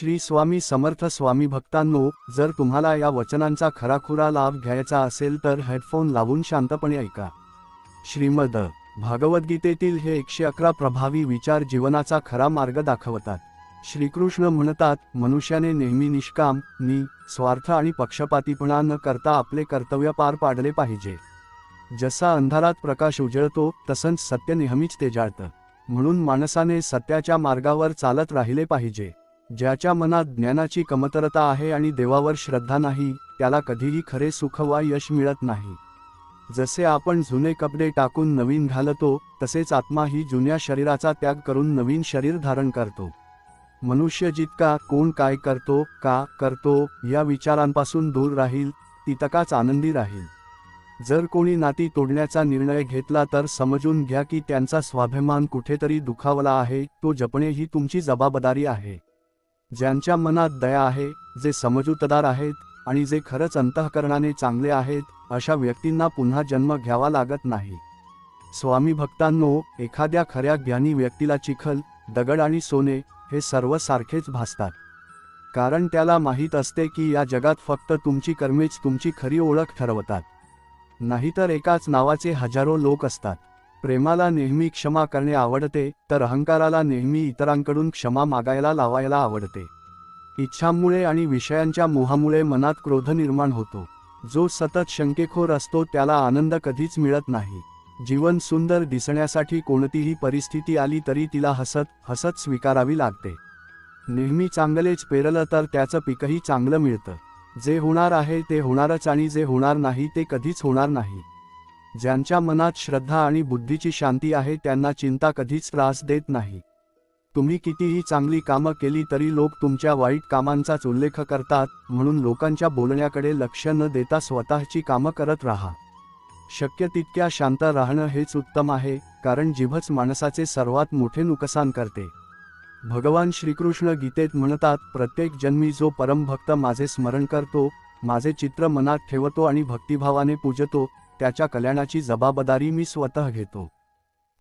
श्री स्वामी समर्थ स्वामी भक्तांनो जर तुम्हाला या वचनांचा खराखुरा लाभ घ्यायचा असेल तर हेडफोन लावून शांतपणे ऐका. श्रीमद भागवद्गीतेतील हे एकशे अकरा प्रभावी विचार जीवनाचा खरा मार्ग दाखवतात. श्रीकृष्ण म्हणतात मनुष्याने नेहमी निष्काम नि स्वार्थ आणि पक्षपातीपणा न करता आपले कर्तव्य पार पाडले पाहिजे. जसा अंधारात प्रकाश उजळतो तसंच सत्य नेहमीच ते जाळतं म्हणून माणसाने सत्याच्या मार्गावर चालत राहिले पाहिजे. ज्याच्या मनात ज्ञानाची कमतरता आहे आणि देवावर श्रद्धा नाही त्याला कधीही खरे सुख वा यश मिळत नाही. जसे आपण जुने कपडे टाकून नवीन घालतो तसेच आत्मा ही जुन्या शरीराचा त्याग करून नवीन शरीर धारण करतो. मनुष्य जितका कोण काय करतो का करतो या विचारांपासून दूर राहील तितकाच आनंदी राहील. जर कोणी नाती तोडण्याचा निर्णय घेतला तर समजून घ्या की त्यांचा स्वाभिमान कुठेतरी दुखावला आहे तो जपणे ही तुमची जबाबदारी आहे. ज्यांच्या मनात दया आहे जे समजूतदार आहेत आणि जे खरंच अंतःकरणाने चांगले आहेत अशा व्यक्तींना पुन्हा जन्म घ्यावा लागत नाही. स्वामी भक्तांनो एखाद्या खऱ्या ज्ञानी व्यक्तीला चिखल दगड आणि सोने हे सर्व सारखेच भासतात. कारण त्याला माहीत असते की या जगात फक्त तुमची कर्मेच तुमची खरी ओळख ठरवतात. नाहीतर एकाच नावाचे हजारो लोक असतात. प्रेमाला नेहमी क्षमा करणे आवडते तर अहंकाराला नेहमी इतरांकडून क्षमा मागायला लावायला आवडते. इच्छांमुळे आणि विषयांच्या मोहामुळे मनात क्रोध निर्माण होतो. जो सतत शंकेखोर असतो त्याला आनंद कधीच मिळत नाही. जीवन सुंदर दिसण्यासाठी कोणतीही परिस्थिती आली तरी तिला हसत हसत स्वीकारावी लागते. नेहमी चांगलेच पेरलं तर त्याचं पीकही चांगलं मिळतं. जे होणार आहे ते होणारच आणि जे होणार नाही ते कधीच होणार नाही. ज्यांच्या मनात श्रद्धा आणि बुद्धीची शांती आहे त्यांना चिंता कधीच त्रास देत नाही. तुम्ही कितीही चांगली कामं केली तरी लोक तुमच्या वाईट कामांचाच उल्लेख करतात म्हणून लोकांच्या बोलण्याकडे लक्ष न देता स्वतःची कामं करत राहा. शक्य तितक्या शांत राहणं हेच उत्तम आहे कारण जिभच माणसाचे सर्वात मोठे नुकसान करते. भगवान श्रीकृष्ण गीतेत म्हणतात प्रत्येक जन्मी जो परमभक्त माझे स्मरण करतो माझे चित्र मनात ठेवतो आणि भक्तिभावाने पूजतो त्याच्या कल्याणाची जबाबदारी मी स्वतः घेतो.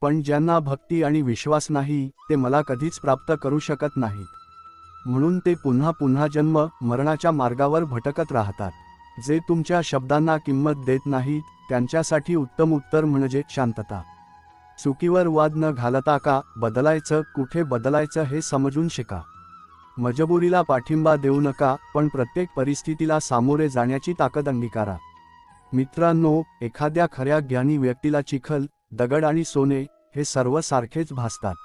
पण ज्यांना भक्ती आणि विश्वास नाही ते मला कधीच प्राप्त करू शकत नाहीत. म्हणून ते पुन्हा पुन्हा जन्म मरणाच्या मार्गावर भटकत राहतात. जे तुमच्या शब्दांना किंमत देत नाहीत त्यांच्यासाठी उत्तम उत्तर म्हणजे शांतता. चुकीवर वाद न घालता का बदलायचं कुठे बदलायचं हे समजून शिका. मजबुरीला पाठिंबा देऊ नका पण प्रत्येक परिस्थितीला सामोरे जाण्याची ताकद अंगीकारा. मित्रांनो एखाद्या खऱ्या ज्ञानी व्यक्तीला चिखल दगड आणि सोने हे सर्व सारखेच भासतात.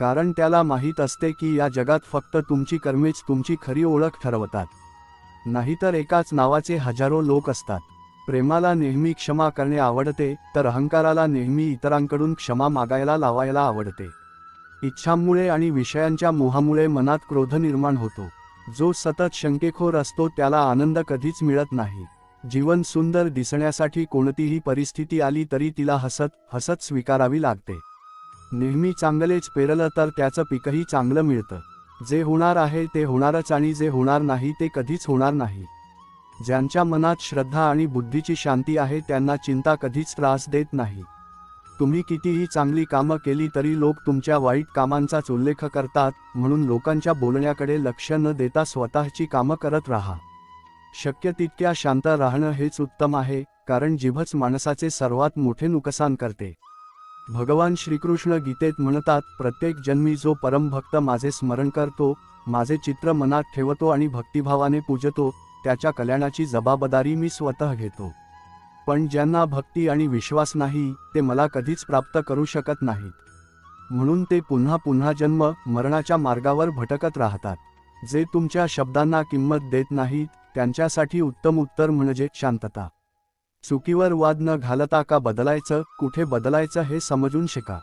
कारण त्याला माहीत असते की या जगात फक्त तुमची कर्मेच तुमची खरी ओळख ठरवतात. नाहीतर एकाच नावाचे हजारो लोक असतात. प्रेमाला नेहमी क्षमा करणे आवडते तर अहंकाराला नेहमी इतरांकडून क्षमा मागायला लावायला आवडते. इच्छांमुळे आणि विषयांच्या मोहामुळे मनात क्रोध निर्माण होतो. जो सतत शंकेखोर असतो त्याला आनंद कधीच मिळत नाही. जीवन सुंदर दिसण्यासाठी कोणतीही परिस्थिती आली तरी तिला हसत हसत स्वीकारावी लागते. नेहमी चांगलेच पेरलं तर त्याचं पीकही चांगलं मिळतं. जे होणार आहे ते होणारच आणि जे होणार नाही ते कधीच होणार नाही. ज्यांच्या मनात श्रद्धा आणि बुद्धीची शांती आहे त्यांना चिंता कधीच त्रास देत नाही. तुम्ही कितीही चांगली कामं केली तरी लोक तुमच्या वाईट कामांचाच उल्लेख करतात म्हणून लोकांच्या बोलण्याकडे लक्ष न देता स्वतःची कामं करत राहा. शक्य तितक्या शांत राहणं हेच उत्तम आहे कारण जिभच माणसाचे सर्वात मोठे नुकसान करते. भगवान श्रीकृष्ण गीतेत म्हणतात प्रत्येक जन्मी जो परमभक्त माझे स्मरण करतो माझे चित्र मनात ठेवतो आणि भक्तिभावाने पूजतो त्याच्या कल्याणाची जबाबदारी मी स्वतः घेतो. पण ज्यांना भक्ती आणि विश्वास नाही ते मला कधीच प्राप्त करू शकत नाहीत. म्हणून ते पुन्हा पुन्हा जन्म मरणाच्या मार्गावर भटकत राहतात. जे तुमच्या शब्दांना किंमत देत नाहीत त्यांच्यासाठी उत्तम उत्तर म्हणजे शांतता. चुकीवर वाद न घालता का बदलायचं कुठे बदलायचं हे समजून शिका.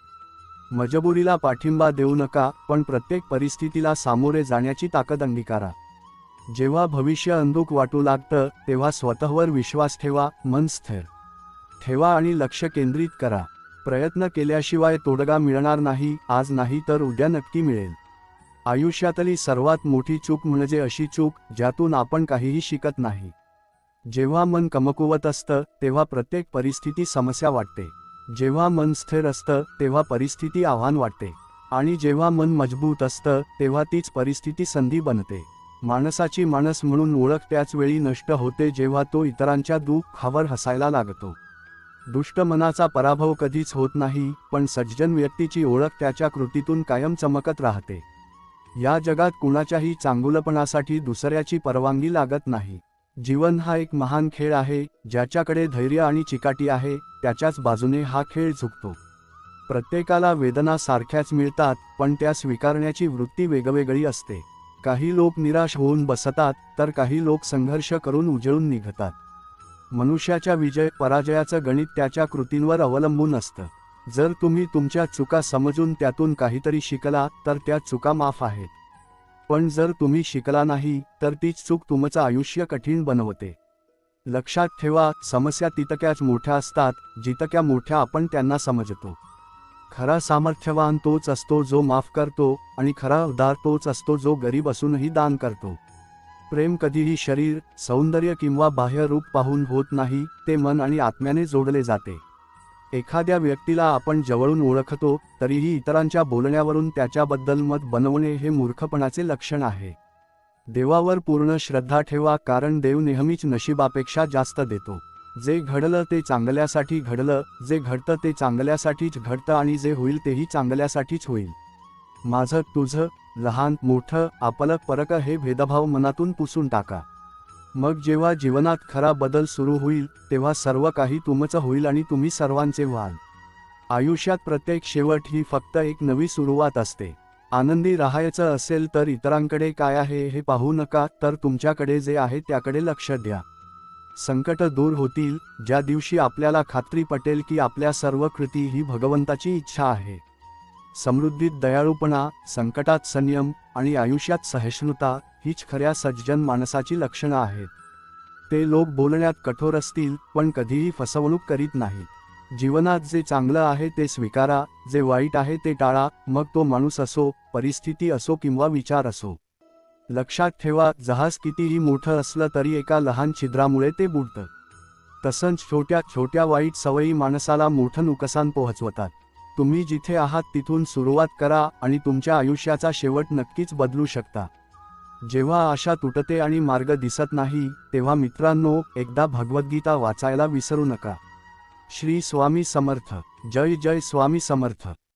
मजबुरीला पाठिंबा देऊ नका पण प्रत्येक परिस्थितीला सामोरे जाण्याची ताकद अंगीकारा. जेव्हा भविष्य अंधुक वाटू लागतं तेव्हा स्वतःवर विश्वास ठेवा मन स्थिर. ठेवा आणि लक्ष केंद्रित करा. प्रयत्न केल्याशिवाय तोडगा मिळणार नाही आज नाही तर उद्या नक्की मिळेल. आयुष्यातली सर्वात मोठी चूक म्हणजे अशी चूक ज्यातून आपण काहीही शिकत नाही. जेव्हा मन कमकुवत असतं तेव्हा प्रत्येक परिस्थिती समस्या वाटते. जेव्हा मन स्थिर असतं तेव्हा परिस्थिती आव्हान वाटते. आणि जेव्हा मन मजबूत असतं तेव्हा तीच परिस्थिती संधी बनते. माणसाची माणस म्हणून ओळख त्याच वेळी नष्ट होते जेव्हा तो इतरांच्या दुःखावर हसायला लागतो. दुष्ट मनाचा पराभव कधीच होत नाही पण सज्जन व्यक्तीची ओळख त्याच्या कृतीतून कायम चमकत राहते. या जगात कुणाच्याही चांगुलपणासाठी दुसऱ्याची परवानगी लागत नाही. जीवन हा एक महान खेळ आहे ज्याच्याकडे धैर्य आणि चिकाटी आहे त्याच्याच बाजूने हा खेळ झुकतो. प्रत्येकाला वेदना सारख्याच मिळतात पण त्या स्वीकारण्याची वृत्ती वेगवेगळी असते. काही लोक निराश होऊन बसतात तर काही लोक संघर्ष करून उजळून निघतात. मनुष्याच्या विजय पराजयाचं गणित त्याच्या कृतींवर अवलंबून असतं. जर तुम्ही तुमच्या चुका समजून त्यातून काहीतरी शिकला तर त्या चुका माफ आहेत. पण जर तुम्ही शिकला नाही तर तीच चूक तुमचं आयुष्य कठीण बनवते. लक्षात ठेवा समस्या तितक्याच मोठ्या असतात जितक्या मोठ्या आपण त्यांना समजतो. खरा सामर्थ्यवान तोच असतो जो माफ करतो आणि खरा उदार तोच असतो जो गरीब असूनही दान करतो. प्रेम कधीही शरीर सौंदर्य किंवा बाह्य रूप पाहून होत नाही ते मन आणि आत्म्याने जोडले जाते. एखाद्या व्यक्तीला आपण जवळून ओळखतो तरीही इतरांच्या बोलण्यावरून त्याच्याबद्दल मत बनवणे हे मूर्खपणाचे लक्षण आहे. देवावर पूर्ण श्रद्धा ठेवा कारण देव नेहमीच नशिबापेक्षा जास्त देतो. जे घडलं ते चांगल्यासाठी घडलं जे घडतं ते चांगल्यासाठीच घडतं आणि जे होईल तेही चांगल्यासाठीच होईल. माझं तुझं लहान मोठं आपलं परक हे भेदभाव मनातून पुसून टाका. मग जेव्हा जीवनात खरा बदल सुरू होईल तेव्हा सर्व काही तुमचं होईल आणि तुम्ही सर्वांचे व्हाल. आयुष्यात प्रत्येक शेवट ही फक्त एक नवी सुरुवात असते. आनंदी राहायचं असेल तर इतरांकडे काय आहे हे पाहू नका तर तुमच्याकडे जे आहे त्याकडे लक्ष द्या. संकट दूर होतील ज्या दिवशी आपल्याला खात्री पटेल की आपल्या सर्व कृती ही भगवंताची इच्छा आहे. समृद्धीत दयाळूपणा संकटात संयम आणि आयुष्यात सहिष्णुता हीच खऱ्या सज्जन माणसाची लक्षणं आहेत. ते लोक बोलण्यात कठोर असतील पण कधीही फसवणूक करीत नाहीत. जीवनात जे चांगलं आहे ते स्वीकारा जे वाईट आहे ते टाळा मग तो माणूस असो परिस्थिती असो किंवा विचार असो. लक्षात ठेवा जहाज कितीही मोठं असलं तरी एका लहान छिद्रामुळे ते बुडतं. तसंच छोट्या छोट्या वाईट सवयी माणसाला मोठं नुकसान पोहोचवतात. तुम्ही जिथे आहात तिथून सुरुवात करा आणि तुमच्या आयुष्याचा शेवट नक्कीच बदलू शकता. जेव्हा आशा तुटते आणि मार्ग दिसत नाही तेव्हा मित्रांनो एकदा भगवद्गीता वाचायला विसरू नका. श्री स्वामी समर्थ. जय जय स्वामी समर्थ.